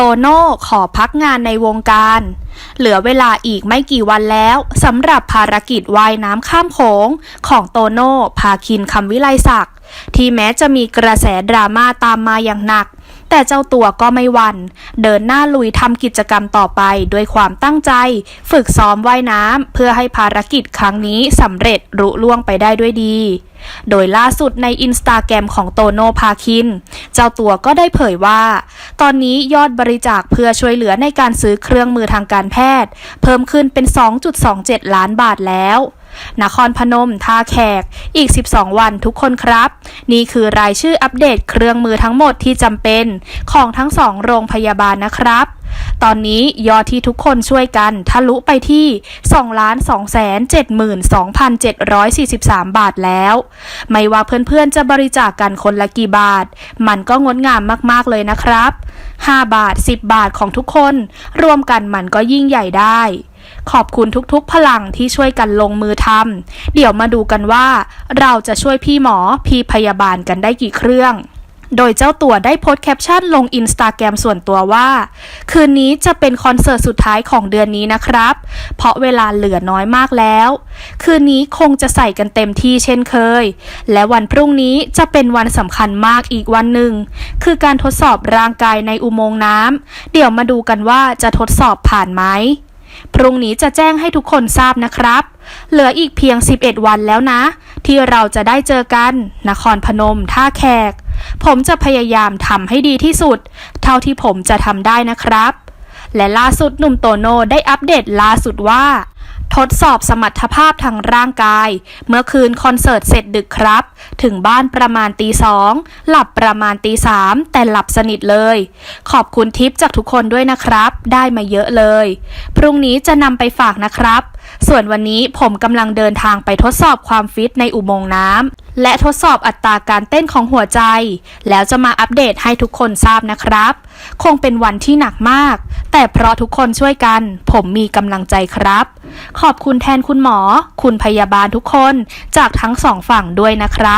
โตโน่ขอพักงานในวงการ เหลือเวลาอีกไม่กี่วันแล้วสำหรับภารกิจว่ายน้ำข้ามโขงของโตโน่พาคินคำวิไลศักดิ์ที่แม้จะมีกระแสดราม่าตามมาอย่างหนัก แต่เจ้าตัวก็ไม่หวัน่นเดินหน้าลุยทำกิจกรรมต่อไปด้วยความตั้งใจ ฝึกซ้อมว่ายน้ำเพื่อให้ภารกิจครั้งนี้สำเร็จรุล่วงไปได้ด้วยดี โดยล่าสุดในอินสตาแกรมของโตโนภาคิน เจ้าตัวก็ได้เผยว่า ตอนนี้ยอดบริจาคเพื่อช่วยเหลือในการซื้อเครื่องมือทางการแพทย์ เพิ่มขึ้นเป็น 2.27 ล้านบาทแล้ว นครพนม ท่าแขก อีก 12 วันทุกคนครับ นี่คือรายชื่ออัปเดตเครื่องมือทั้งหมดที่จำเป็นของทั้งสองโรงพยาบาลนะครับตอนนี้ยอดที่ทุกคนช่วยกันทะลุไปที่ 2,272,743 บาทแล้ว ไม่ว่าเพื่อนๆจะบริจาคกกันคนละกี่บาท มันก็งดงามมากๆเลยนะครับ 5 บาท 10 บาทของทุกคน รวมกันมันก็ยิ่งใหญ่ได้ ขอบคุณทุกๆ พลังที่ช่วยกันลงมือทำเดี๋ยวมาดูกันว่า เราจะช่วยพี่หมอพี่พยาบาลกันได้กี่เครื่องโดยเจ้าตัวได้โพสต์แคปชั่นลงอินสตาแกรมส่วนตัวว่า คืนนี้จะเป็นคอนเสิร์ตสุดท้ายของเดือนนี้นะครับ เพราะเวลาเหลือน้อยมากแล้ว คืนนี้คงจะใส่กันเต็มที่เช่นเคย และวันพรุ่งนี้จะเป็นวันสำคัญมากอีกวันหนึ่ง คือการทดสอบร่างกายในอุโมงค์น้ำเดี๋ยวมาดูกันว่าจะทดสอบผ่านไหม พรุ่งนี้จะแจ้งให้ทุกคนทราบนะครับ เหลืออีกเพียง 11 วันแล้วนะ ที่เราจะได้เจอกัน นครพนม ท่าแขก ผมจะพยายามทำให้ดีที่สุด เท่าที่ผมจะทำได้นะครับ และล่าสุดหนุ่มโตโน่ได้อัปเดตล่าสุดว่า ทดสอบสมรรถภาพทางร่างกาย เมื่อคืนคอนเสิร์ตเสร็จดึกครับถึงบ้านประมาณตีสองหลับประมาณตีสามแต่หลับสนิทเลย ขอบคุณทิปจากทุกคนด้วยนะครับ ได้มาเยอะเลย พรุ่งนี้จะนำไปฝากนะครับ ส่วนวันนี้ผมกำลังเดินทางไปทดสอบความฟิตในอุโมงค์น้ำและทดสอบอัตราการเต้นของหัวใจ แล้วจะมาอัปเดตให้ทุกคนทราบนะครับ คงเป็นวันที่หนักมาก แต่เพราะทุกคนช่วยกัน ผมมีกำลังใจครับ ขอบคุณแทนคุณหมอ คุณพยาบาลทุกคน จากทั้งสองฝั่งด้วยนะครับ